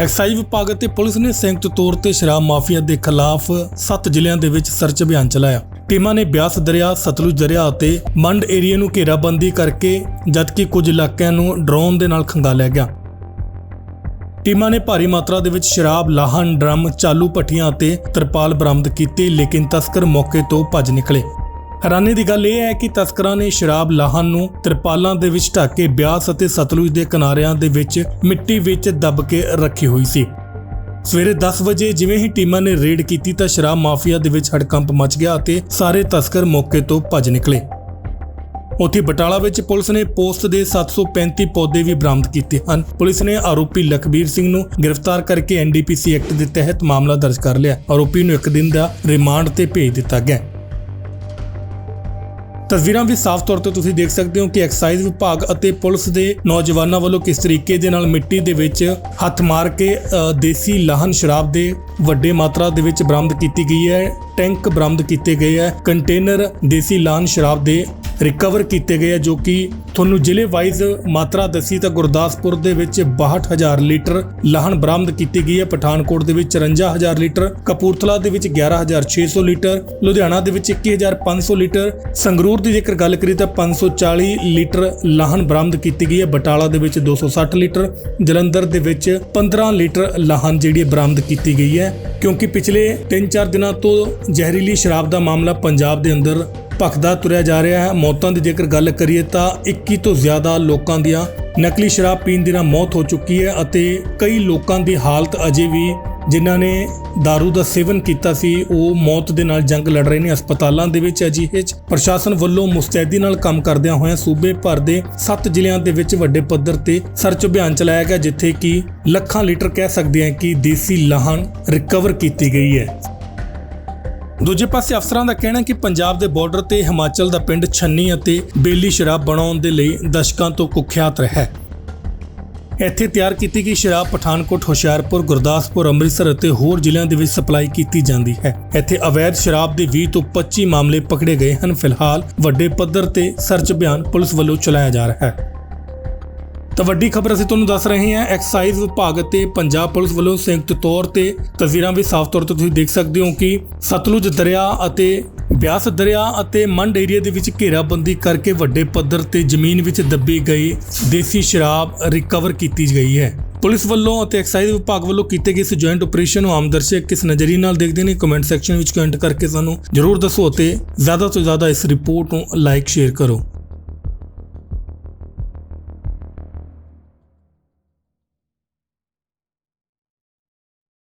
Exercise ਵਿਭਾਗ ਅਤੇ police ਨੇ ਸੰਯੁਕਤ ਤੌਰ ਤੇ ਸ਼ਰਾਬ ਮਾਫੀਆ ਦੇ ਖਿਲਾਫ 7 ਜ਼ਿਲ੍ਹਿਆਂ ਦੇ ਵਿੱਚ ਸਰਚ ਅਭਿਆਨ ਚਲਾਇਆ। ਟੀਮਾਂ ਨੇ ਬਿਆਸ ਦਰਿਆ, ਸਤਲੁਜ ਦਰਿਆ ਅਤੇ ਮੰਡ ਏਰੀਆ ਨੂੰ ਘੇਰਾਬੰਦੀ ਕਰਕੇ ਜਦਕਿ ਕੁਝ ਇਲਾਕਿਆਂ ਨੂੰ ਡਰੋਨ ਦੇ ਨਾਲ ਖੰਗਾਲਿਆ ਗਿਆ। ਟੀਮਾਂ ਨੇ ਭਾਰੀ ਮਾਤਰਾ ਦੇ ਵਿੱਚ ਸ਼ਰਾਬ, ਲਾਹਨ, ਡਰਮ, ਚਾਲੂ ਭੱਠੀਆਂ ਅਤੇ ਤਰਪਾਲ ਬਰਾਮਦ ਕੀਤੀ, ਲੇਕਿਨ ਤਸਕਰ ਮੌਕੇ ਤੋਂ ਭੱਜ ਨਿਕਲੇ। ਹੈਰਾਨੀ ਦੀ ਗੱਲ ਇਹ ਹੈ ਕਿ ਤਸਕਰਾਂ ਨੇ ਸ਼ਰਾਬ ਲਾਹਨ ਨੂੰ ਤਰਪਾਲਾਂ ਦੇ ਵਿੱਚ ਢੱਕ ਕੇ ਬਿਆਸ ਅਤੇ ਸਤਲੁਜ ਦੇ ਕਿਨਾਰਿਆਂ ਦੇ ਵਿੱਚ ਮਿੱਟੀ ਵਿੱਚ ਦੱਬ ਕੇ ਰੱਖੀ ਹੋਈ ਸੀ। ਸਵੇਰੇ 10 ਵਜੇ ਜਿਵੇਂ ਹੀ ਟੀਮਾਂ ਨੇ ਰੇਡ ਕੀਤੀ ਤਾਂ ਸ਼ਰਾਬ ਮਾਫੀਆ ਦੇ ਵਿੱਚ ਹੜਕੰਪ ਮਚ ਗਿਆ ਅਤੇ ਸਾਰੇ ਤਸਕਰ ਮੌਕੇ ਤੋਂ ਭੱਜ ਨਿਕਲੇ। ਉੱਥੇ ਬਟਾਲਾ ਵਿੱਚ ਪੁਲਿਸ ਨੇ ਪੋਸਟ ਦੇ 735 ਪੌਦੇ ਵੀ ਬਰਾਮਦ ਕੀਤੇ ਹਨ। ਪੁਲਿਸ ਨੇ ਆਰੋਪੀ ਲਖਬੀਰ ਸਿੰਘ ਨੂੰ ਗ੍ਰਿਫਤਾਰ ਕਰਕੇ ਐਨਡੀਪੀਸੀ ਐਕਟ ਦੇ ਤਹਿਤ ਮਾਮਲਾ ਦਰਜ ਕਰ ਲਿਆ। ਆਰੋਪੀ ਨੂੰ ਇੱਕ ਦਿਨ ਦਾ ਰਿਮਾਂਡ ਤੇ ਭੇਜ ਦਿੱਤਾ ਗਿਆ। ਤਸਵੀਰਾਂ ਵਿੱਚ ਸਾਫ਼ ਤੌਰ ਤੇ ਤੁਸੀਂ ਦੇਖ ਸਕਦੇ ਹੋ ਕਿ ਐਕਸਾਈਜ਼ ਵਿਭਾਗ ਅਤੇ ਪੁਲਿਸ ਦੇ ਨੌਜਵਾਨਾਂ ਵੱਲੋਂ ਕਿਸ ਤਰੀਕੇ ਦੇ ਨਾਲ ਮਿੱਟੀ ਦੇ ਵਿੱਚ ਹੱਥ ਮਾਰ ਕੇ ਦੇਸੀ ਲਾਹਨ ਸ਼ਰਾਬ ਦੇ ਵੱਡੇ ਮਾਤਰਾ ਦੇ ਵਿੱਚ ਬਰਾਮਦ ਕੀਤੀ ਗਈ ਹੈ, ਟੈਂਕ ਬਰਾਮਦ ਕੀਤੇ ਗਏ ਹੈ। ਕੰਟੇਨਰ ਦੇਸੀ ਲਾਹਨ ਸ਼ਰਾਬ ਦੇ ਰਿਕਵਰ ਕੀਤੇ ਗਏ ਹੈ ਜੋ ਕਿ ਤੁਹਾਨੂੰ ਜ਼ਿਲ੍ਹੇ ਵਾਈਜ਼ ਮਾਤਰਾ ਦੱਸੀ ਤਾਂ ਗੁਰਦਾਸਪੁਰ ਦੇ ਵਿੱਚ 62000 ਲੀਟਰ ਲਾਹਨ ਬਰਾਮਦ ਕੀਤੀ ਗਈ ਹੈ। ਪਠਾਨਕੋਟ ਦੇ ਵਿੱਚ 54000 ਲੀਟਰ, ਕਪੂਰਥਲਾ ਦੇ ਵਿੱਚ 11600 ਲੀਟਰ, ਲੁਧਿਆਣਾ ਦੇ ਵਿੱਚ 21500 ਲੀਟਰ, ਸੰਗਰੂਰ ਦੀ ਜੇਕਰ ਗੱਲ ਕਰੀ ਤਾਂ 540 ਲੀਟਰ ਲਾਹਨ ਬਰਾਮਦ ਕੀਤੀ ਗਈ ਹੈ। ਬਟਾਲਾ ਦੇ ਵਿੱਚ 260 ਲੀਟਰ, ਜਲੰਧਰ ਦੇ ਵਿੱਚ 15 ਲੀਟਰ ਲਾਹਨ ਜਿਹੜੀ ਹੈ ਬਰਾਮਦ ਕੀਤੀ ਗਈ ਹੈ। ਕਿਉਂਕਿ ਪਿਛਲੇ 3-4 ਦਿਨਾਂ ਤੋਂ ਜ਼ਹਿਰੀਲੀ ਸ਼ਰਾਬ ਦਾ ਮਾਮਲਾ ਪੰਜਾਬ ਦੇ ਅੰਦਰ ਭਖਦਾ ਤੁਰਿਆ ਜਾ ਰਿਹਾ ਹੈ। ਮੌਤਾਂ ਦੀ ਜੇਕਰ ਗੱਲ ਕਰੀਏ ਤਾਂ 21 ਤੋਂ ਜ਼ਿਆਦਾ ਲੋਕਾਂ ਦੀਆਂ ਨਕਲੀ ਸ਼ਰਾਬ ਪੀਣ ਦੇ ਨਾਲ ਮੌਤ ਹੋ ਚੁੱਕੀ ਹੈ ਅਤੇ ਕਈ ਲੋਕਾਂ ਦੀ ਹਾਲਤ ਅਜੇ ਵੀ ਜਿਨ੍ਹਾਂ ਨੇ दारू ਦਾ ਸੇਵਨ ਕੀਤਾ ਸੀ, ਉਹ ਮੌਤ ਦੇ ਨਾਲ ਜੰਗ ਲੜ ਰਹੇ ਨੇ। ਹਸਪਤਾਲਾਂ ਦੇ ਵਿੱਚ ਅਜਿਹੇ ਪ੍ਰਸ਼ਾਸਨ ਵੱਲੋਂ ਮੁਸਤੈਦੀ ਨਾਲ ਕੰਮ ਕਰਦਿਆਂ ਹੋਇਆਂ ਸੂਬੇ ਭਰ ਦੇ 7 ਜ਼ਿਲ੍ਹਿਆਂ ਦੇ ਵਿੱਚ ਵੱਡੇ ਪੱਧਰ ਤੇ ਸਰਚ ਅਭਿਆਨ ਚਲਾਇਆ ਗਿਆ, ਜਿੱਥੇ ਕਿ ਲੱਖਾਂ ਲੀਟਰ ਕਹਿ ਸਕਦੇ ਹਾਂ ਕਿ ਦੇਸੀ ਲਾਹਣ ਰਿਕਵਰ ਕੀਤੀ ਗਈ ਹੈ। ਦੂਜੇ ਪਾਸੇ ਅਫਸਰਾਂ ਦਾ ਕਹਿਣਾ ਹੈ ਕਿ ਪੰਜਾਬ ਦੇ ਬਾਰਡਰ ਤੇ ਹਿਮਾਚਲ ਦਾ ਪਿੰਡ ਛੰਨੀ ਅਤੇ ਬੇਲੀ ਸ਼ਰਾਬ ਬਣਾਉਣ ਦੇ ਲਈ ਦਸ਼ਕਾਂ ਤੋਂ ਕੁખ્યાਤ ਰਿਹਾ ਹੈ। ਇੱਥੇ ਤਿਆਰ ਕੀਤੀ ਗਈ ਸ਼ਰਾਬ ਪਠਾਨਕੋਟ, ਹੁਸ਼ਿਆਰਪੁਰ, ਗੁਰਦਾਸਪੁਰ, ਅੰਮ੍ਰਿਤਸਰ ਅਤੇ ਹੋਰ ਜ਼ਿਲ੍ਹਿਆਂ ਦੇ ਵਿੱਚ ਸਪਲਾਈ ਕੀਤੀ ਜਾਂਦੀ ਹੈ। ਇੱਥੇ ਅਵੈਧ ਸ਼ਰਾਬ ਦੇ 20 ਤੋਂ 25 ਮਾਮਲੇ ਪਕੜੇ ਗਏ ਹਨ। ਫਿਲਹਾਲ ਵੱਡੇ ਪੱਧਰ ਤੇ ਸਰਚ ਅਭਿਆਨ ਪੁਲਿਸ ਵੱਲੋਂ ਚਲਾਇਆ ਜਾ ਰਿਹਾ ਹੈ। ਤਾਂ ਵੱਡੀ ਖਬਰ ਅਸੀਂ ਤੁਹਾਨੂੰ ਦੱਸ ਰਹੇ ਹਾਂ, ਐਕਸਾਈਜ਼ ਵਿਭਾਗ ਅਤੇ ਪੰਜਾਬ ਪੁਲਿਸ ਵੱਲੋਂ ਸੰਯੁਕਤ ਤੌਰ ਤੇ ਤਸਵੀਰਾਂ ਵੀ ਸਾਫ਼ ਤੌਰ ਤੇ ਤੁਸੀਂ ਦੇਖ ਸਕਦੇ ਹੋ ਕਿ ਸਤਲੁਜ ਦਰਿਆ ਅਤੇ ਬਿਆਸ ਦਰਿਆ ਅਤੇ ਮੰਡ ਏਰੀਆ ਦੇ ਵਿੱਚ ਘੇਰਾਬੰਦੀ ਕਰਕੇ ਵੱਡੇ ਪੱਧਰ ਤੇ ਜ਼ਮੀਨ ਵਿੱਚ ਦੱਬੀ ਗਈ ਦੇਸੀ ਸ਼ਰਾਬ ਰਿਕਵਰ ਕੀਤੀ ਗਈ ਹੈ। ਪੁਲਿਸ ਵੱਲੋਂ ਅਤੇ ਐਕਸਾਈਜ਼ ਵਿਭਾਗ ਵੱਲੋਂ ਕੀਤੇ ਗਏ ਇਸ ਜੁਆਇੰਟ ਆਪਰੇਸ਼ਨ ਨੂੰ ਆਮ ਦਰਸ਼ਕ ਕਿਸ ਨਜ਼ਰੀਏ ਨਾਲ ਦੇਖਦੇ ਨੇ ਕਮੈਂਟ ਸੈਕਸ਼ਨ ਵਿੱਚ ਕਮੈਂਟ ਕਰਕੇ ਸਾਨੂੰ ਜਰੂਰ ਦੱਸੋ ਅਤੇ ਜ਼ਿਆਦਾ ਤੋਂ ਜ਼ਿਆਦਾ ਇਸ ਰਿਪੋਰਟ ਨੂੰ ਲਾਈਕ ਸ਼ੇਅਰ ਕਰੋ।